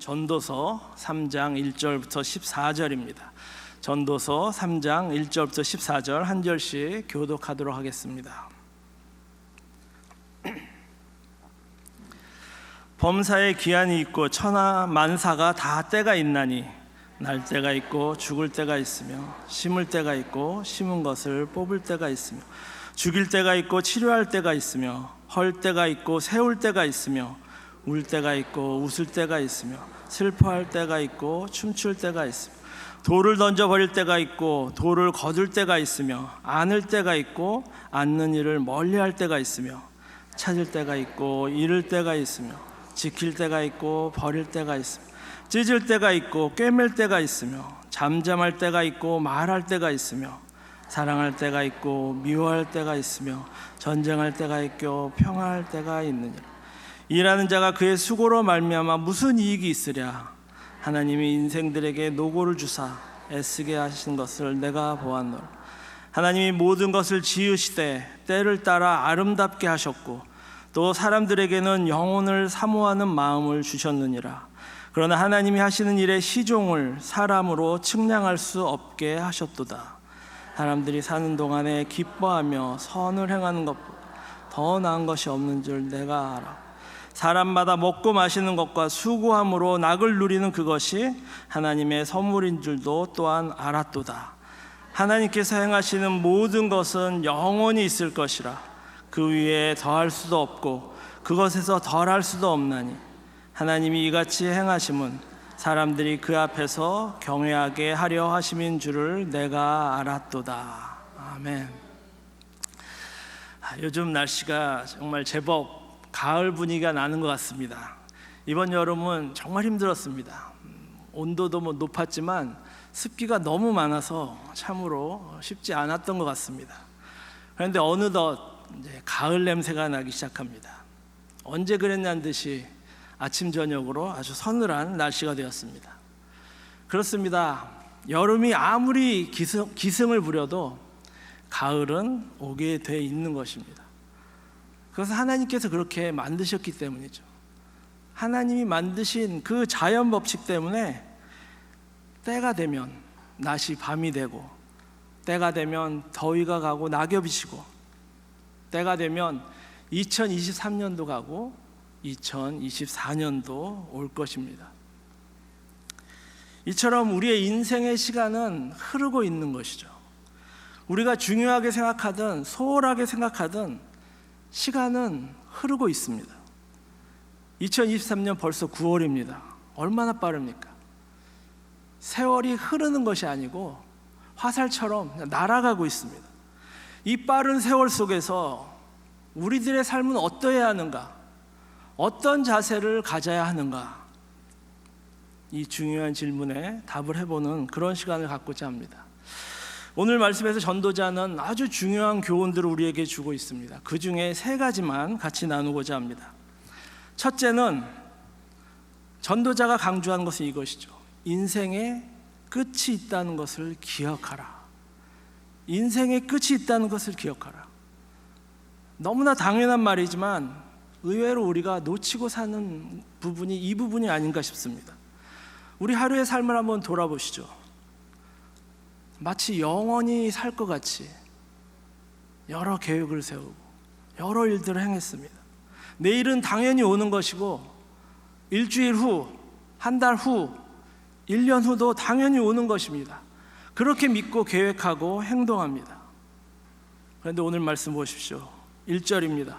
전도서 3장 1절부터 14절입니다. 전도서 3장 1절부터 14절 한 절씩 교독하도록 하겠습니다. 범사에 기한이 있고 천하 만사가 다 때가 있나니 날 때가 있고 죽을 때가 있으며 심을 때가 있고 심은 것을 뽑을 때가 있으며 죽일 때가 있고 치료할 때가 있으며 헐 때가 있고 세울 때가 있으며 울 때가 있고 웃을 때가 있으며 슬퍼할 때가 있고 춤출 때가 있으며 돌을 던져 버릴 때가 있고 돌을 거둘 때가 있으며 안을 때가 있고 앉는 일을 멀리 할 때가 있으며 찾을 때가 있고 잃을 때가 있으며 지킬 때가 있고 버릴 때가 있으며 찢을 때가 있고 꿰맬 때가 있으며 잠잠할 때가 있고 말할 때가 있으며 사랑할 때가 있고 미워할 때가 있으며 전쟁할 때가 있고 평화할 때가 있느니라 일하는 자가 그의 수고로 말미암아 무슨 이익이 있으랴? 하나님이 인생들에게 노고를 주사 애쓰게 하신 것을 내가 보았노라. 하나님이 모든 것을 지으시되 때를 따라 아름답게 하셨고 또 사람들에게는 영혼을 사모하는 마음을 주셨느니라. 그러나 하나님이 하시는 일의 시종을 사람으로 측량할 수 없게 하셨도다. 사람들이 사는 동안에 기뻐하며 선을 행하는 것보다 더 나은 것이 없는 줄 내가 알아 사람마다 먹고 마시는 것과 수고함으로 낙을 누리는 그것이 하나님의 선물인 줄도 또한 알았도다. 하나님께서 행하시는 모든 것은 영원히 있을 것이라 그 위에 더할 수도 없고 그것에서 덜할 수도 없나니 하나님이 이같이 행하심은 사람들이 그 앞에서 경외하게 하려 하심인 줄을 내가 알았도다. 아멘. 아, 요즘 날씨가 정말 제법 가을 분위기가 나는 것 같습니다. 이번 여름은 정말 힘들었습니다. 음, 온도도 뭐 높았지만 습기가 너무 많아서 참으로 쉽지 않았던 것 같습니다. 그런데 어느덧 가을 냄새가 나기 시작합니다. 언제 그랬냐는 듯이 아침 저녁으로 아주 서늘한 날씨가 되었습니다. 그렇습니다. 여름이 아무리 기승, 기승을 부려도 가을은 오게 돼 있는 것입니다. 그것은 하나님께서 그렇게 만드셨기 때문이죠. 하나님이 만드신 그 자연 법칙 때문에 때가 되면 낮이 밤이 되고 때가 되면 더위가 가고 낙엽이 지고 때가 되면 2023년도 가고 2024년도 올 것입니다. 이처럼 우리의 인생의 시간은 흐르고 있는 것이죠. 우리가 중요하게 생각하든 소홀하게 생각하든 시간은 흐르고 있습니다. 2023년 벌써 9월입니다. 얼마나 빠릅니까? 세월이 흐르는 것이 아니고 화살처럼 날아가고 있습니다. 이 빠른 세월 속에서 우리들의 삶은 어떠해야 하는가? 어떤 자세를 가져야 하는가? 이 중요한 질문에 답을 해보는 그런 시간을 갖고자 합니다. 오늘 말씀에서 전도자는 아주 중요한 교훈들을 우리에게 주고 있습니다. 그 중에 세 가지만 같이 나누고자 합니다. 첫째는 전도자가 강조한 것은 이것이죠. 인생의 끝이 있다는 것을 기억하라. 인생의 끝이 있다는 것을 기억하라. 너무나 당연한 말이지만 의외로 우리가 놓치고 사는 부분이 이 부분이 아닌가 싶습니다. 우리 하루의 삶을 한번 돌아보시죠. 마치 영원히 살 것 같이 여러 계획을 세우고 여러 일들을 행했습니다. 내일은 당연히 오는 것이고 일주일 후, 한 달 후, 1년 후도 당연히 오는 것입니다. 그렇게 믿고 계획하고 행동합니다. 그런데 오늘 말씀 보십시오. 1절입니다.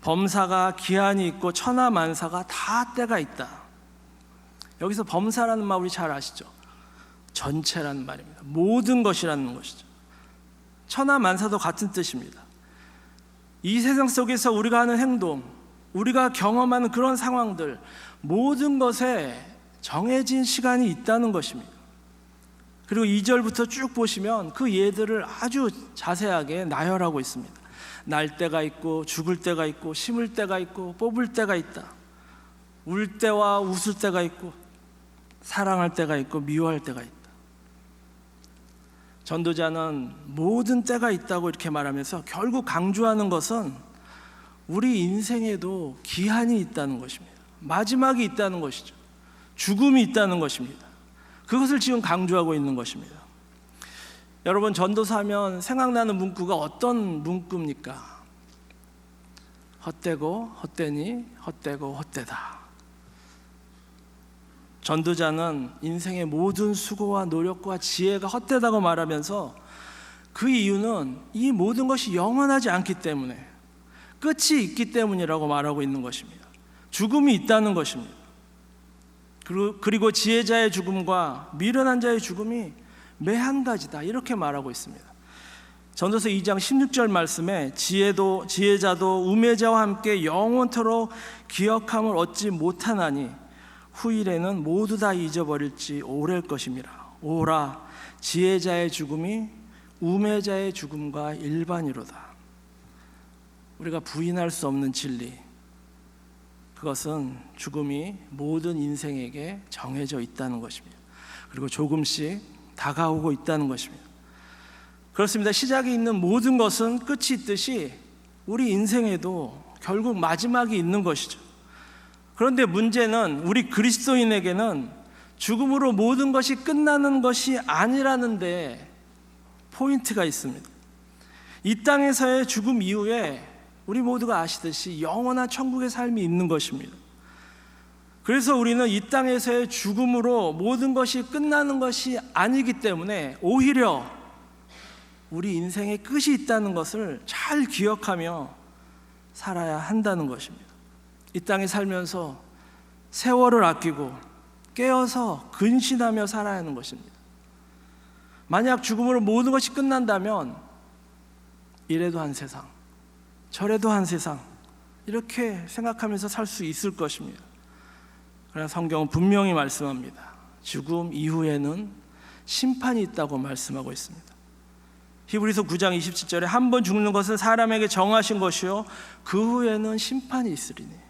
범사가 기한이 있고 천하 만사가 다 때가 있다. 여기서 범사라는 말 우리 잘 아시죠? 전체라는 말입니다. 모든 것이라는 것이죠. 천하 만사도 같은 뜻입니다. 이 세상 속에서 우리가 하는 행동, 우리가 경험하는 그런 상황들, 모든 것에 정해진 시간이 있다는 것입니다. 그리고 2절부터 쭉 보시면 그 예들을 아주 자세하게 나열하고 있습니다. 날 때가 있고 죽을 때가 있고 심을 때가 있고 뽑을 때가 있다. 울 때와 웃을 때가 있고 사랑할 때가 있고 미워할 때가 있다. 전도자는 모든 때가 있다고 이렇게 말하면서 결국 강조하는 것은 우리 인생에도 기한이 있다는 것입니다. 마지막이 있다는 것이죠. 죽음이 있다는 것입니다. 그것을 지금 강조하고 있는 것입니다. 여러분 전도사면 생각나는 문구가 어떤 문구입니까? 헛되고 헛되니 헛되고 헛되다. 전도자는 인생의 모든 수고와 노력과 지혜가 헛되다고 말하면서 그 이유는 이 모든 것이 영원하지 않기 때문에 끝이 있기 때문이라고 말하고 있는 것입니다. 죽음이 있다는 것입니다. 그리고- 지혜자의 죽음과 미련한 자의 죽음이 매한 가지다 이렇게 말하고 있습니다. 전도서 2장 16절 말씀에 지혜도 지혜자도 우매자와 함께 영원토록 기억함을 얻지 못하나니 후일에는 모두 다 잊어버릴지 오래일 것임이라. 오라 지혜자의 죽음이 우매자의 죽음과 일반이로다. 우리가 부인할 수 없는 진리. 그것은 죽음이 모든 인생에게 정해져 있다는 것입니다. 그리고 조금씩 다가오고 있다는 것입니다. 그렇습니다. 시작이 있는 모든 것은 끝이 있듯이 우리 인생에도 결국 마지막이 있는 것이죠. 그런데 문제는 우리 그리스도인에게는 죽음으로 모든 것이 끝나는 것이 아니라는데 포인트가 있습니다. 이 땅에서의 죽음 이후에 우리 모두가 아시듯이 영원한 천국의 삶이 있는 것입니다. 그래서 우리는 이 땅에서의 죽음으로 모든 것이 끝나는 것이 아니기 때문에 오히려 우리 인생의 끝이 있다는 것을 잘 기억하며 살아야 한다는 것입니다. 이 땅에 살면서 세월을 아끼고 깨어서 근신하며 살아야 하는 것입니다. 만약 죽음으로 모든 것이 끝난다면 이래도 한 세상, 저래도 한 세상 이렇게 생각하면서 살 수 있을 것입니다. 그러나 성경은 분명히 말씀합니다. 죽음 이후에는 심판이 있다고 말씀하고 있습니다. 히브리서 9장 27절에 한 번 죽는 것은 사람에게 정하신 것이요 그 후에는 심판이 있으리니.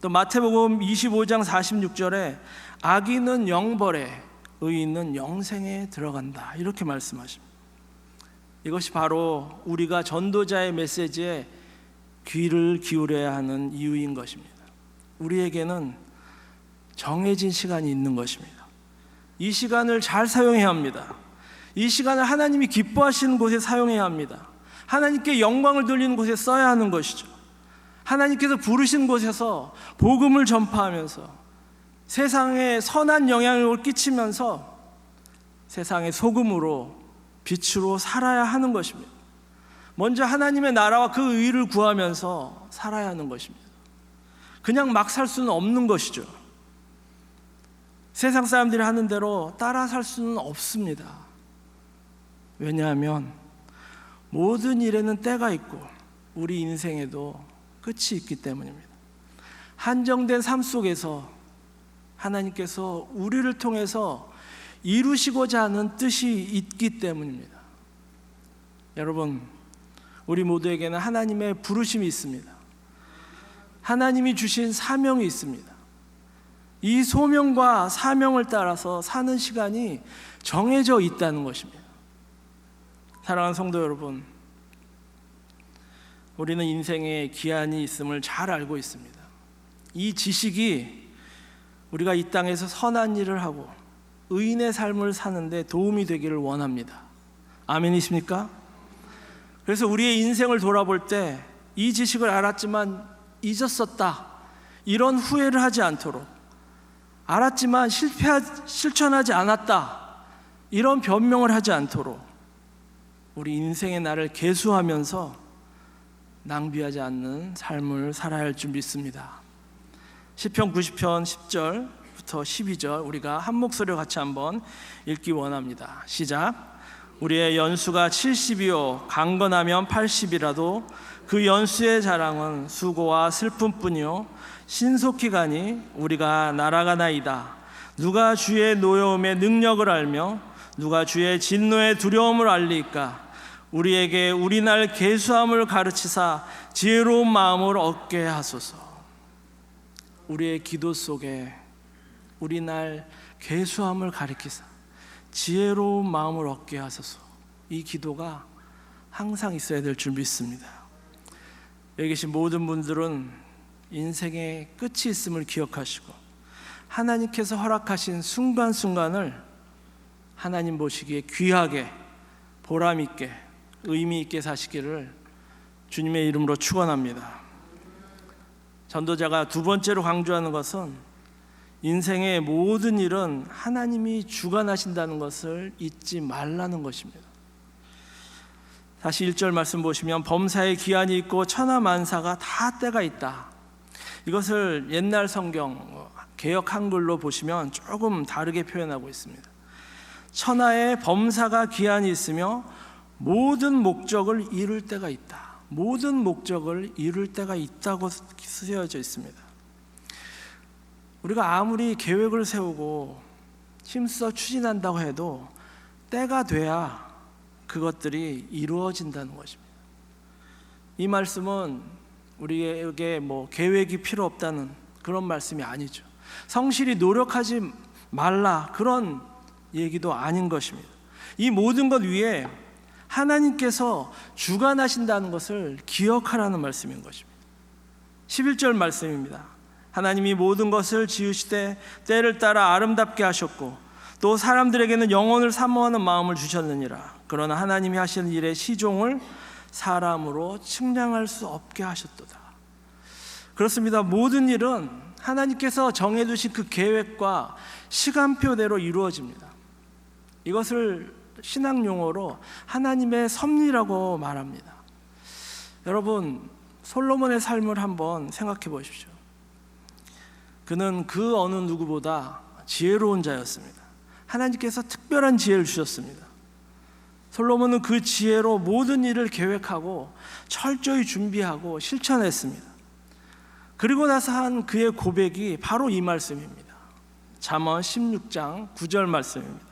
또 마태복음 25장 46절에 악인은 영벌에 의인은 영생에 들어간다. 이렇게 말씀하십니다. 이것이 바로 우리가 전도자의 메시지에 귀를 기울여야 하는 이유인 것입니다. 우리에게는 정해진 시간이 있는 것입니다. 이 시간을 잘 사용해야 합니다. 이 시간을 하나님이 기뻐하시는 곳에 사용해야 합니다. 하나님께 영광을 돌리는 곳에 써야 하는 것이죠. 하나님께서 부르신 곳에서 복음을 전파하면서 세상에 선한 영향을 끼치면서 세상의 소금으로 빛으로 살아야 하는 것입니다. 먼저 하나님의 나라와 그 의를 구하면서 살아야 하는 것입니다. 그냥 막 살 수는 없는 것이죠. 세상 사람들이 하는 대로 따라 살 수는 없습니다. 왜냐하면 모든 일에는 때가 있고 우리 인생에도 끝이 있기 때문입니다. 한정된 삶 속에서 하나님께서 우리를 통해서 이루시고자 하는 뜻이 있기 때문입니다. 여러분, 우리 모두에게는 하나님의 부르심이 있습니다. 하나님이 주신 사명이 있습니다. 이 소명과 사명을 따라서 사는 시간이 정해져 있다는 것입니다. 사랑하는 성도 여러분, 우리는 인생에 기한이 있음을 잘 알고 있습니다. 이 지식이 우리가 이 땅에서 선한 일을 하고 의인의 삶을 사는데 도움이 되기를 원합니다. 아멘이십니까? 그래서 우리의 인생을 돌아볼 때 이 지식을 알았지만 잊었었다. 이런 후회를 하지 않도록 알았지만 실패 실천하지 않았다. 이런 변명을 하지 않도록 우리 인생의 날을 계수하면서 낭비하지 않는 삶을 살아야 할 줄 믿습니다. 시편 90편 10절부터 12절 우리가 한 목소리로 같이 한번 읽기 원합니다. 시작. 우리의 연수가 70이요 강건하면 80이라도 그 연수의 자랑은 수고와 슬픔뿐이요 신속히 가니 우리가 날아가나이다. 누가 주의 노여움의 능력을 알며 누가 주의 진노의 두려움을 알리까? 우리에게 우리 날 계수함을 가르치사 지혜로운 마음을 얻게 하소서. 우리의 기도 속에 우리 날 계수함을 가리키사 지혜로운 마음을 얻게 하소서. 이 기도가 항상 있어야 될 줄 믿습니다. 여기 계신 모든 분들은 인생의 끝이 있음을 기억하시고 하나님께서 허락하신 순간순간을 하나님 보시기에 귀하게 보람 있게 의미 있게 사시기를 주님의 이름으로 축원합니다. 전도자가 두 번째로 강조하는 것은 인생의 모든 일은 하나님이 주관하신다는 것을 잊지 말라는 것입니다. 다시 1절 말씀 보시면 범사에 기한이 있고 천하 만사가 다 때가 있다. 이것을 옛날 성경 개역 한글로 보시면 조금 다르게 표현하고 있습니다. 천하에 범사가 기한이 있으며 모든 목적을 이룰 때가 있다. 모든 목적을 이룰 때가 있다고 쓰여져 있습니다. 우리가 아무리 계획을 세우고 힘써 추진한다고 해도 때가 돼야 그것들이 이루어진다는 것입니다. 이 말씀은 우리에게 뭐 계획이 필요 없다는 그런 말씀이 아니죠. 성실히 노력하지 말라 그런 얘기도 아닌 것입니다. 이 모든 것 위에 하나님께서 주관하신다는 것을 기억하라는 말씀인 것입니다. 11절 말씀입니다. 하나님이 모든 것을 지으시되 때를 따라 아름답게 하셨고 또 사람들에게는 영혼을 사모하는 마음을 주셨느니라. 그러나 하나님이 하시는 일의 시종을 사람으로 측량할 수 없게 하셨도다. 그렇습니다. 모든 일은 하나님께서 정해두신 그 계획과 시간표대로 이루어집니다. 이것을 신앙 용어로 하나님의 섭리라고 말합니다. 여러분 솔로몬의 삶을 한번 생각해 보십시오. 그는 그 어느 누구보다 지혜로운 자였습니다. 하나님께서 특별한 지혜를 주셨습니다. 솔로몬은 그 지혜로 모든 일을 계획하고 철저히 준비하고 실천했습니다. 그리고 나서 한 그의 고백이 바로 이 말씀입니다. 잠언 16장 9절 말씀입니다.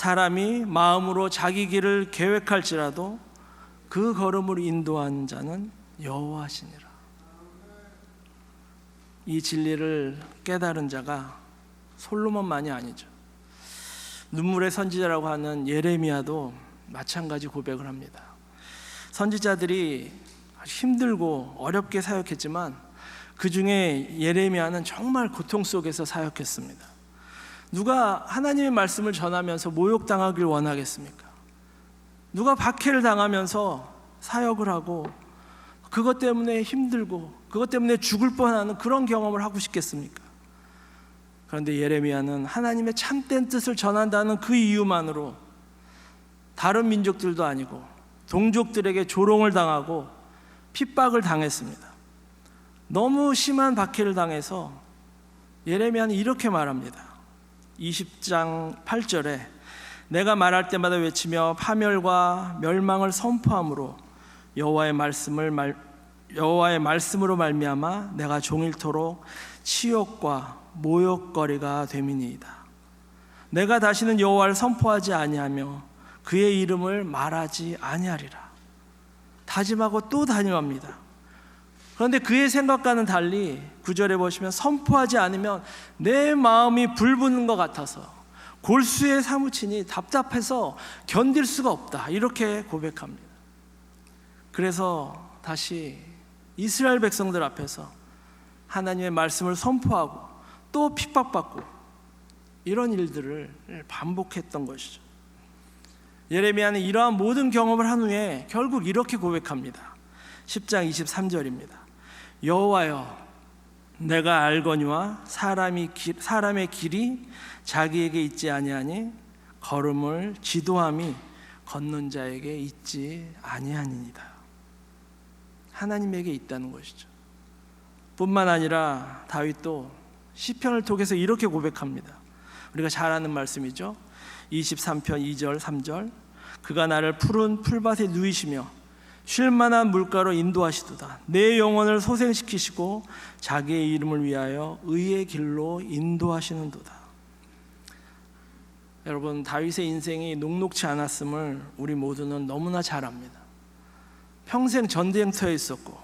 사람이 마음으로 자기 길을 계획할지라도 그 걸음을 인도한 자는 여호와시니라. 이 진리를 깨달은 자가 솔로몬만이 아니죠. 눈물의 선지자라고 하는 예레미야도 마찬가지 고백을 합니다. 선지자들이 힘들고 어렵게 사역했지만 그 중에 예레미야는 정말 고통 속에서 사역했습니다. 누가 하나님의 말씀을 전하면서 모욕당하길 원하겠습니까? 누가 박해를 당하면서 사역을 하고 그것 때문에 힘들고 그것 때문에 죽을 뻔하는 그런 경험을 하고 싶겠습니까? 그런데 예레미야는 하나님의 참된 뜻을 전한다는 그 이유만으로 다른 민족들도 아니고 동족들에게 조롱을 당하고 핍박을 당했습니다. 너무 심한 박해를 당해서 예레미야는 이렇게 말합니다. 20장 8절에 내가 말할 때마다 외치며 파멸과 멸망을 선포함으로 여호와의 말씀을 말 여호와의 말씀으로 말미암아 내가 종일토록 치욕과 모욕거리가 됨이니이다. 내가 다시는 여호와를 선포하지 아니하며 그의 이름을 말하지 아니하리라. 다짐하고 또 다짐합니다. 그런데 그의 생각과는 달리 구절에 보시면 선포하지 않으면 내 마음이 불붙는 것 같아서 골수에 사무치니 답답해서 견딜 수가 없다. 이렇게 고백합니다. 그래서 다시 이스라엘 백성들 앞에서 하나님의 말씀을 선포하고 또 핍박받고 이런 일들을 반복했던 것이죠. 예레미야는 이러한 모든 경험을 한 후에 결국 이렇게 고백합니다. 10장 23절입니다. 여호와여 내가 알거니와 사람이 길, 사람의 길이 자기에게 있지 아니하니 걸음을 지도함이 걷는 자에게 있지 아니하니이다. 하나님에게 있다는 것이죠. 뿐만 아니라 다윗도 시편을 통해서 이렇게 고백합니다. 우리가 잘 아는 말씀이죠. 23편 2절 3절 그가 나를 푸른 풀밭에 누이시며 쉴 만한 물가로 인도하시도다. 내 영혼을 소생시키시고 자기의 이름을 위하여 의의 길로 인도하시는도다. 여러분 다윗의 인생이 녹록치 않았음을 우리 모두는 너무나 잘 압니다. 평생 전쟁터에 있었고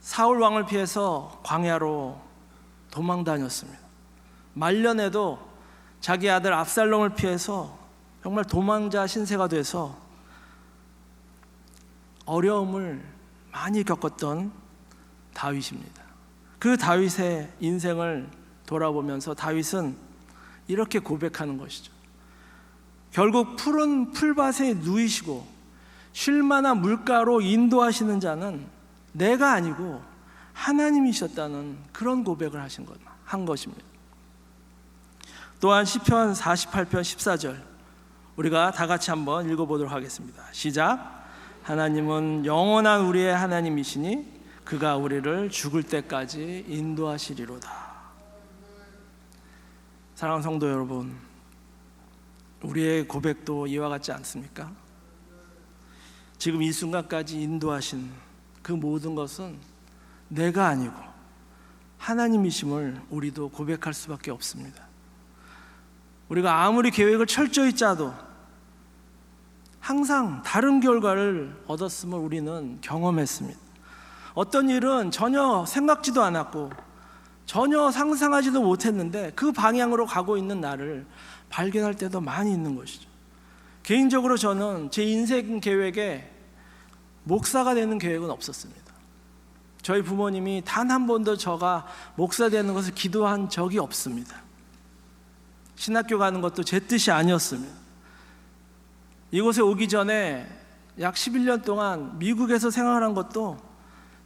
사울 왕을 피해서 광야로 도망 다녔습니다. 말년에도 자기 아들 압살롬을 피해서 정말 도망자 신세가 돼서 어려움을 많이 겪었던 다윗입니다. 그 다윗의 인생을 돌아보면서 다윗은 이렇게 고백하는 것이죠. 결국 푸른 풀밭에 누이시고 쉴만한 물가로 인도하시는 자는 내가 아니고 하나님이셨다는 그런 고백을 하신 것, 한 것입니다. 또한 시편 48편 14절 우리가 다 같이 한번 읽어보도록 하겠습니다. 시작. 하나님은 영원한 우리의 하나님이시니 그가 우리를 죽을 때까지 인도하시리로다. 사랑하는 성도 여러분, 우리의 고백도 이와 같지 않습니까? 지금 이 순간까지 인도하신 그 모든 것은 내가 아니고 하나님이심을 우리도 고백할 수밖에 없습니다. 우리가 아무리 계획을 철저히 짜도 항상 다른 결과를 얻었음을 우리는 경험했습니다. 어떤 일은 전혀 생각지도 않았고 전혀 상상하지도 못했는데 그 방향으로 가고 있는 나를 발견할 때도 많이 있는 것이죠. 개인적으로 저는 제 인생 계획에 목사가 되는 계획은 없었습니다. 저희 부모님이 단 한 번도 저가 목사 되는 것을 기도한 적이 없습니다. 신학교 가는 것도 제 뜻이 아니었습니다. 이곳에 오기 전에 약 11년 동안 미국에서 생활한 것도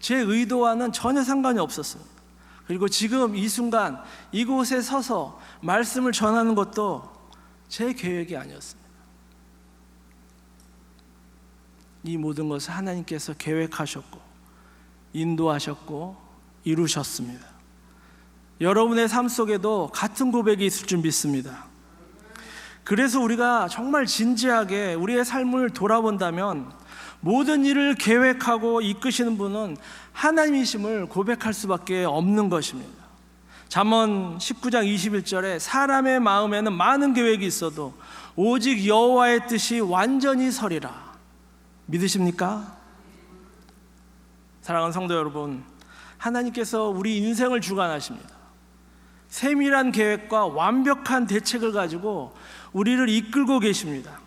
제 의도와는 전혀 상관이 없었습니다. 그리고 지금 이 순간 이곳에 서서 말씀을 전하는 것도 제 계획이 아니었습니다. 이 모든 것을 하나님께서 계획하셨고 인도하셨고 이루셨습니다. 여러분의 삶 속에도 같은 고백이 있을 줄 믿습니다. 그래서 우리가 정말 진지하게 우리의 삶을 돌아본다면 모든 일을 계획하고 이끄시는 분은 하나님이심을 고백할 수밖에 없는 것입니다. 잠언 19장 21절에 사람의 마음에는 많은 계획이 있어도 오직 여호와의 뜻이 완전히 서리라. 믿으십니까? 사랑하는 성도 여러분, 하나님께서 우리 인생을 주관하십니다. 세밀한 계획과 완벽한 대책을 가지고 우리를 이끌고 계십니다.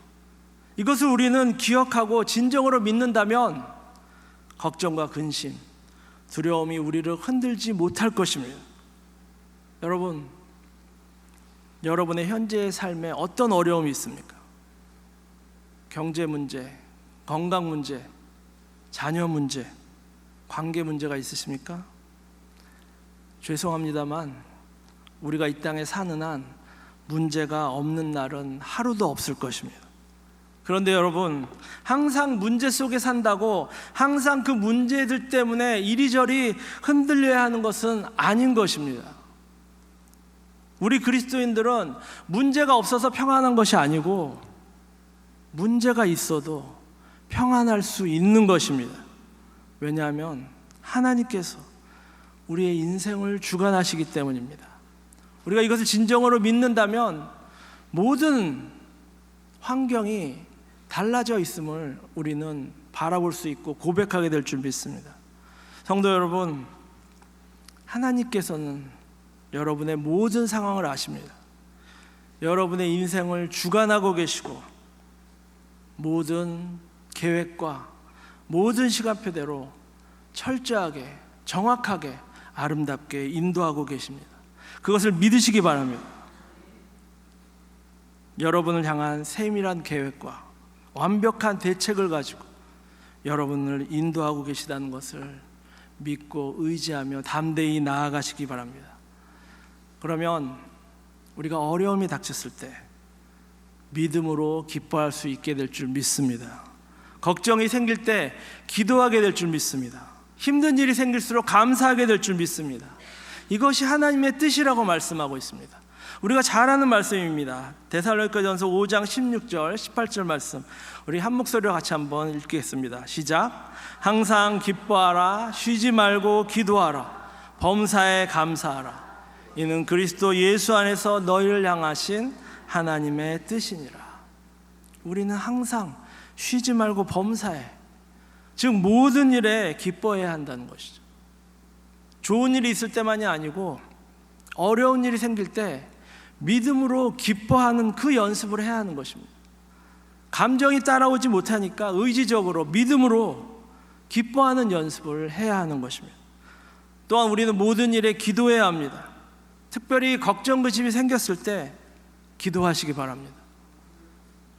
이것을 우리는 기억하고 진정으로 믿는다면 걱정과 근심, 두려움이 우리를 흔들지 못할 것입니다. 여러분, 여러분의 현재의 삶에 어떤 어려움이 있습니까? 경제 문제, 건강 문제, 자녀 문제, 관계 문제가 있으십니까? 죄송합니다만 우리가 이 땅에 사는 한 문제가 없는 날은 하루도 없을 것입니다. 그런데 여러분, 항상 문제 속에 산다고 항상 그 문제들 때문에 이리저리 흔들려야 하는 것은 아닌 것입니다. 우리 그리스도인들은 문제가 없어서 평안한 것이 아니고 문제가 있어도 평안할 수 있는 것입니다. 왜냐하면 하나님께서 우리의 인생을 주관하시기 때문입니다. 우리가 이것을 진정으로 믿는다면 모든 환경이 달라져 있음을 우리는 바라볼 수 있고 고백하게 될 줄 믿습니다. 성도 여러분, 하나님께서는 여러분의 모든 상황을 아십니다. 여러분의 인생을 주관하고 계시고 모든 계획과 모든 시간표대로 철저하게 정확하게 아름답게 인도하고 계십니다. 그것을 믿으시기 바랍니다. 여러분을 향한 세밀한 계획과 완벽한 대책을 가지고 여러분을 인도하고 계시다는 것을 믿고 의지하며 담대히 나아가시기 바랍니다. 그러면 우리가 어려움이 닥쳤을 때 믿음으로 기뻐할 수 있게 될 줄 믿습니다. 걱정이 생길 때 기도하게 될 줄 믿습니다. 힘든 일이 생길수록 감사하게 될 줄 믿습니다. 이것이 하나님의 뜻이라고 말씀하고 있습니다. 우리가 잘 아는 말씀입니다. 데살로니가전서 5장 16절 18절 말씀. 우리 한 목소리로 같이 한번 읽겠습니다. 시작. 항상 기뻐하라 쉬지 말고 기도하라 범사에 감사하라 이는 그리스도 예수 안에서 너희를 향하신 하나님의 뜻이니라. 우리는 항상 쉬지 말고 범사에 즉 모든 일에 기뻐해야 한다는 것이죠. 좋은 일이 있을 때만이 아니고 어려운 일이 생길 때 믿음으로 기뻐하는 그 연습을 해야 하는 것입니다. 감정이 따라오지 못하니까 의지적으로 믿음으로 기뻐하는 연습을 해야 하는 것입니다. 또한 우리는 모든 일에 기도해야 합니다. 특별히 걱정 의심이 생겼을 때 기도하시기 바랍니다.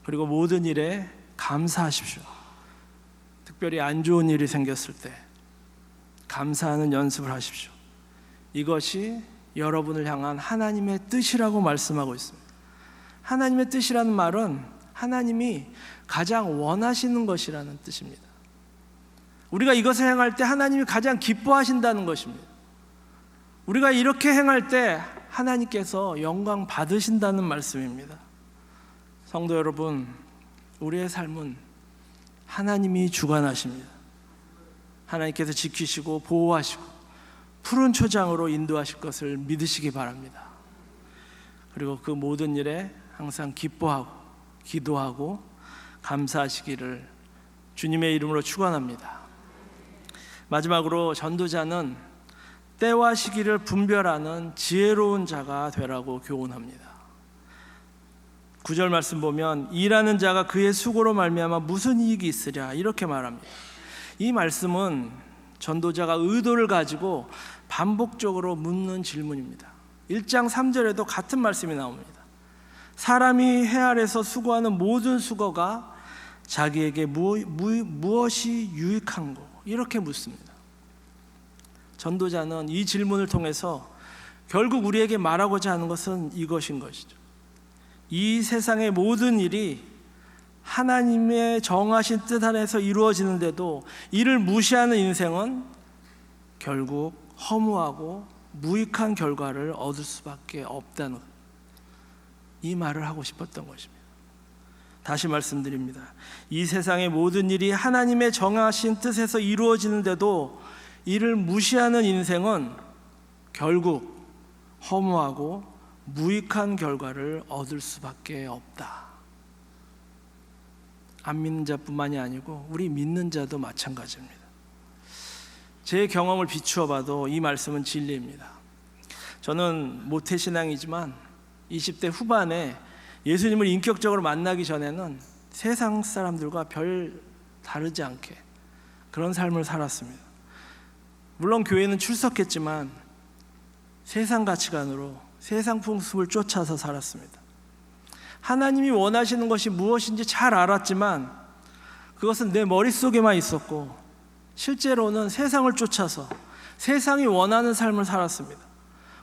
그리고 모든 일에 감사하십시오. 특별히 안 좋은 일이 생겼을 때 감사하는 연습을 하십시오. 이것이 여러분을 향한 하나님의 뜻이라고 말씀하고 있습니다. 하나님의 뜻이라는 말은 하나님이 가장 원하시는 것이라는 뜻입니다. 우리가 이것을 행할 때 하나님이 가장 기뻐하신다는 것입니다. 우리가 이렇게 행할 때 하나님께서 영광 받으신다는 말씀입니다. 성도 여러분, 우리의 삶은 하나님이 주관하십니다. 하나님께서 지키시고 보호하시고 푸른 초장으로 인도하실 것을 믿으시기 바랍니다. 그리고 그 모든 일에 항상 기뻐하고 기도하고 감사하시기를 주님의 이름으로 축원합니다. 마지막으로 전도자는 때와 시기를 분별하는 지혜로운 자가 되라고 교훈합니다. 구절 말씀 보면 일하는 자가 그의 수고로 말미암아 무슨 이익이 있으랴 이렇게 말합니다. 이 말씀은 전도자가 의도를 가지고 반복적으로 묻는 질문입니다. 1장 3절에도 같은 말씀이 나옵니다. 사람이 해 아래서 수고하는 모든 수고가 자기에게 무, 무, 무엇이 유익한고 이렇게 묻습니다. 전도자는 이 질문을 통해서 결국 우리에게 말하고자 하는 것은 이것인 것이죠. 이 세상의 모든 일이 하나님의 정하신 뜻 안에서 이루어지는데도 이를 무시하는 인생은 결국 허무하고 무익한 결과를 얻을 수밖에 없다는 이 말을 하고 싶었던 것입니다. 다시 말씀드립니다. 이 세상의 모든 일이 하나님의 정하신 뜻에서 이루어지는데도 이를 무시하는 인생은 결국 허무하고 무익한 결과를 얻을 수밖에 없다. 안 믿는 자뿐만이 아니고 우리 믿는 자도 마찬가지입니다. 제 경험을 비추어 봐도 이 말씀은 진리입니다. 저는 모태 신앙이지만 20대 후반에 예수님을 인격적으로 만나기 전에는 세상 사람들과 별 다르지 않게 그런 삶을 살았습니다. 물론 교회는 출석했지만 세상 가치관으로 세상 풍습을 쫓아서 살았습니다. 하나님이 원하시는 것이 무엇인지 잘 알았지만 그것은 내 머릿속에만 있었고 실제로는 세상을 쫓아서 세상이 원하는 삶을 살았습니다.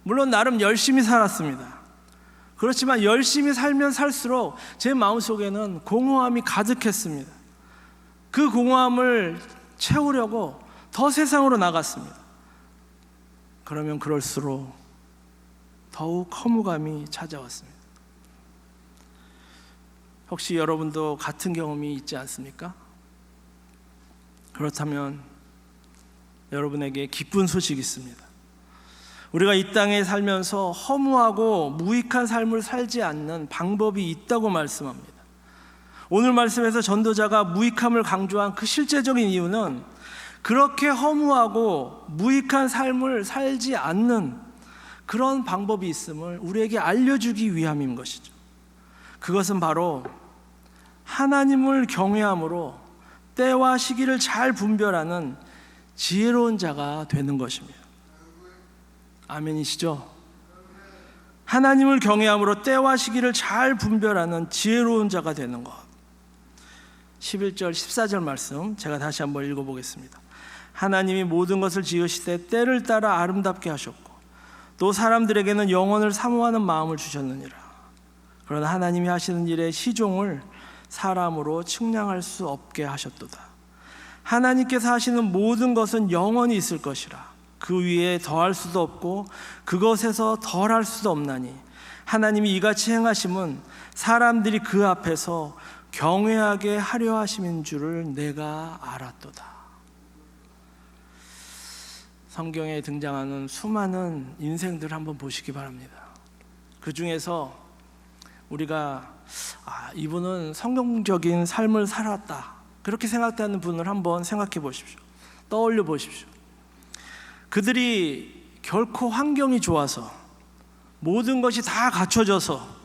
물론 나름 열심히 살았습니다. 그렇지만 열심히 살면 살수록 제 마음속에는 공허함이 가득했습니다. 그 공허함을 채우려고 더 세상으로 나갔습니다. 그러면 그럴수록 더욱 허무감이 찾아왔습니다. 혹시 여러분도 같은 경험이 있지 않습니까? 그렇다면 여러분에게 기쁜 소식이 있습니다. 우리가 이 땅에 살면서 허무하고 무익한 삶을 살지 않는 방법이 있다고 말씀합니다. 오늘 말씀에서 전도자가 무익함을 강조한 그 실제적인 이유는 그렇게 허무하고 무익한 삶을 살지 않는 그런 방법이 있음을 우리에게 알려주기 위함인 것이죠. 그것은 바로 하나님을 경외함으로 때와 시기를 잘 분별하는 지혜로운 자가 되는 것입니다. 아멘이시죠? 하나님을 경외함으로 때와 시기를 잘 분별하는 지혜로운 자가 되는 것. 11절 14절 말씀 제가 다시 한번 읽어 보겠습니다. 하나님이 모든 것을 지으시되 때를 따라 아름답게 하셨고 또 사람들에게는 영혼을 사모하는 마음을 주셨느니라. 그러나 하나님이 하시는 일의 시종을 사람으로 측량할 수 없게 하셨도다. 하나님께서 하시는 모든 것은 영원히 있을 것이라. 그 위에 더할 수도 없고 그것에서 덜할 수도 없나니 하나님이 이같이 행하심은 사람들이 그 앞에서 경외하게 하려 하심인 줄을 내가 알았도다. 성경에 등장하는 수많은 인생들 한번 보시기 바랍니다. 그 중에서 우리가 아, 이분은 성경적인 삶을 살았다. 그렇게 생각되는 분을 한번 생각해 보십시오. 떠올려 보십시오. 그들이 결코 환경이 좋아서 모든 것이 다 갖춰져서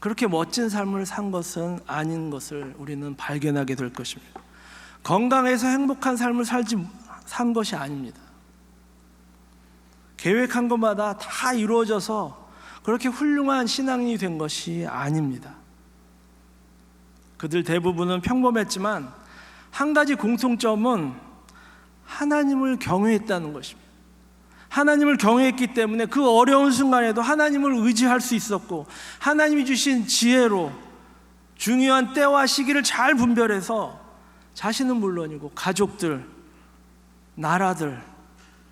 그렇게 멋진 삶을 산 것은 아닌 것을 우리는 발견하게 될 것입니다. 건강해서 행복한 삶을 살지 산 것이 아닙니다. 계획한 것마다 다 이루어져서 그렇게 훌륭한 신앙이 된 것이 아닙니다. 그들 대부분은 평범했지만 한 가지 공통점은 하나님을 경외했다는 것입니다. 하나님을 경외했기 때문에 그 어려운 순간에도 하나님을 의지할 수 있었고 하나님이 주신 지혜로 중요한 때와 시기를 잘 분별해서 자신은 물론이고 가족들, 나라들,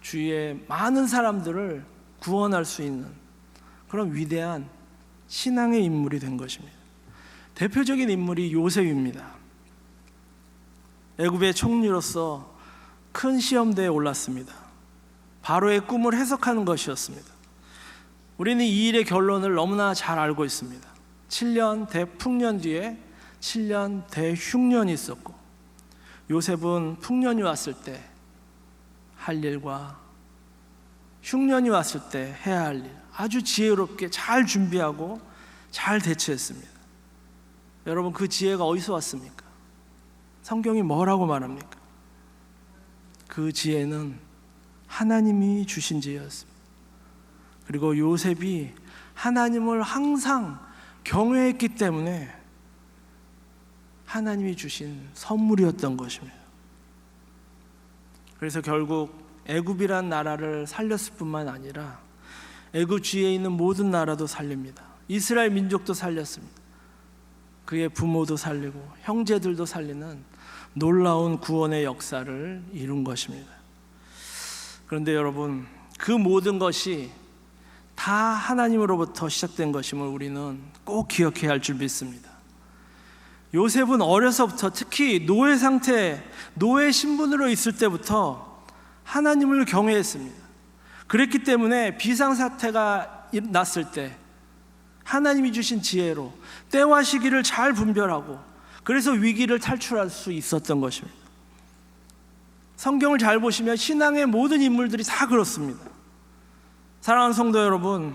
주위의 많은 사람들을 구원할 수 있는 그런 위대한 신앙의 인물이 된 것입니다. 대표적인 인물이 요셉입니다. 애굽의 총리로서 큰 시험대에 올랐습니다. 바로의 꿈을 해석하는 것이었습니다. 우리는 이 일의 결론을 너무나 잘 알고 있습니다. 7년 대풍년 뒤에 7년 대흉년이 있었고 요셉은 풍년이 왔을 때 할 일과 흉년이 왔을 때 해야 할 일 아주 지혜롭게 잘 준비하고 잘 대처했습니다. 여러분 그 지혜가 어디서 왔습니까? 성경이 뭐라고 말합니까? 그 지혜는 하나님이 주신 지혜였습니다. 그리고 요셉이 하나님을 항상 경외했기 때문에 하나님이 주신 선물이었던 것입니다. 그래서 결국 애굽이란 나라를 살렸을 뿐만 아니라 애굽 주위에 있는 모든 나라도 살립니다. 이스라엘 민족도 살렸습니다. 그의 부모도 살리고 형제들도 살리는 놀라운 구원의 역사를 이룬 것입니다. 그런데 여러분, 그 모든 것이 다 하나님으로부터 시작된 것임을 우리는 꼭 기억해야 할 줄 믿습니다. 요셉은 어려서부터 특히 노예 상태, 노예 신분으로 있을 때부터 하나님을 경외했습니다. 그랬기 때문에 비상사태가 났을 때 하나님이 주신 지혜로 때와 시기를 잘 분별하고 그래서 위기를 탈출할 수 있었던 것입니다. 성경을 잘 보시면 신앙의 모든 인물들이 다 그렇습니다. 사랑하는 성도 여러분,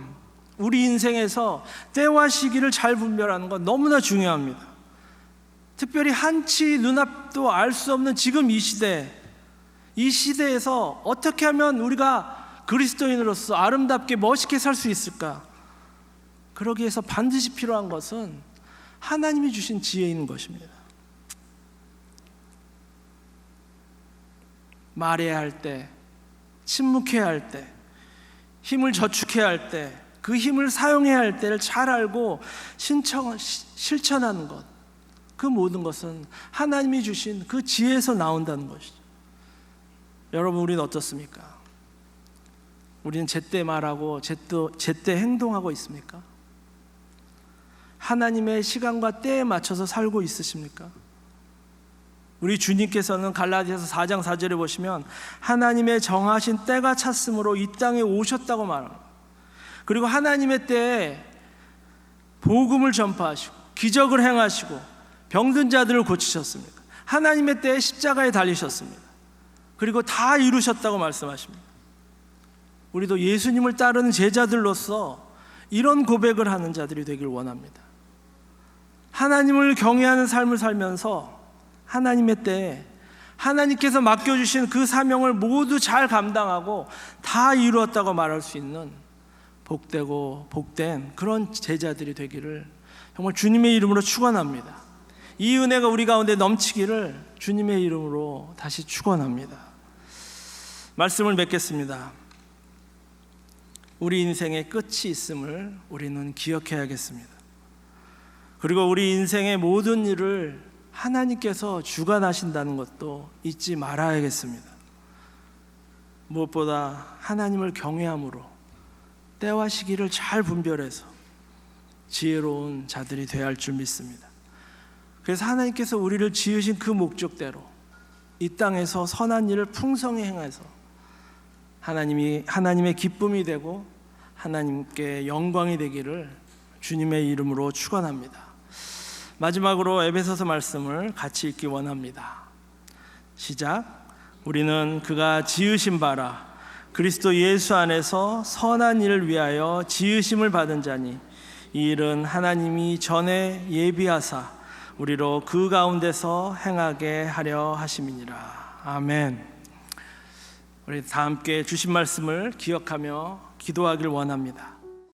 우리 인생에서 때와 시기를 잘 분별하는 건 너무나 중요합니다. 특별히 한치 눈앞도 알 수 없는 지금 이 시대, 이 시대에서 어떻게 하면 우리가 그리스도인으로서 아름답게 멋있게 살 수 있을까? 그러기 위해서 반드시 필요한 것은 하나님이 주신 지혜인 것입니다. 말해야 할 때, 침묵해야 할 때, 힘을 저축해야 할 때, 그 힘을 사용해야 할 때를 잘 알고 신청, 실천하는 것. 그 모든 것은 하나님이 주신 그 지혜에서 나온다는 것이죠. 여러분, 우리는 어떻습니까? 우리는 제때 말하고 제때, 제때 행동하고 있습니까? 하나님의 시간과 때에 맞춰서 살고 있으십니까? 우리 주님께서는 갈라디아서 4장 4절에 보시면 하나님의 정하신 때가 찼으므로 이 땅에 오셨다고 말합니다. 그리고 하나님의 때에 복음을 전파하시고 기적을 행하시고 병든 자들을 고치셨습니다. 하나님의 때에 십자가에 달리셨습니다. 그리고 다 이루셨다고 말씀하십니다. 우리도 예수님을 따르는 제자들로서 이런 고백을 하는 자들이 되길 원합니다. 하나님을 경외하는 삶을 살면서 하나님의 때에 하나님께서 맡겨주신 그 사명을 모두 잘 감당하고 다 이루었다고 말할 수 있는 복되고 복된 그런 제자들이 되기를 정말 주님의 이름으로 축원합니다. 이 은혜가 우리 가운데 넘치기를 주님의 이름으로 다시 축원합니다. 말씀을 맺겠습니다. 우리 인생의 끝이 있음을 우리는 기억해야겠습니다. 그리고 우리 인생의 모든 일을 하나님께서 주관하신다는 것도 잊지 말아야겠습니다. 무엇보다 하나님을 경외함으로 때와 시기를 잘 분별해서 지혜로운 자들이 되어야 할 줄 믿습니다. 그래서 하나님께서 우리를 지으신 그 목적대로 이 땅에서 선한 일을 풍성히 행해서 하나님이 하나님의 기쁨이 되고 하나님께 영광이 되기를 주님의 이름으로 축원합니다. 마지막으로 에베소서 말씀을 같이 읽기 원합니다. 시작. 우리는 그가 지으신 바라 그리스도 예수 안에서 선한 일을 위하여 지으심을 받은 자니 이 일은 하나님이 전에 예비하사 우리로 그 가운데서 행하게 하려 하심이니라. 아멘. 우리 다 함께 주신 말씀을 기억하며 기도하길 원합니다.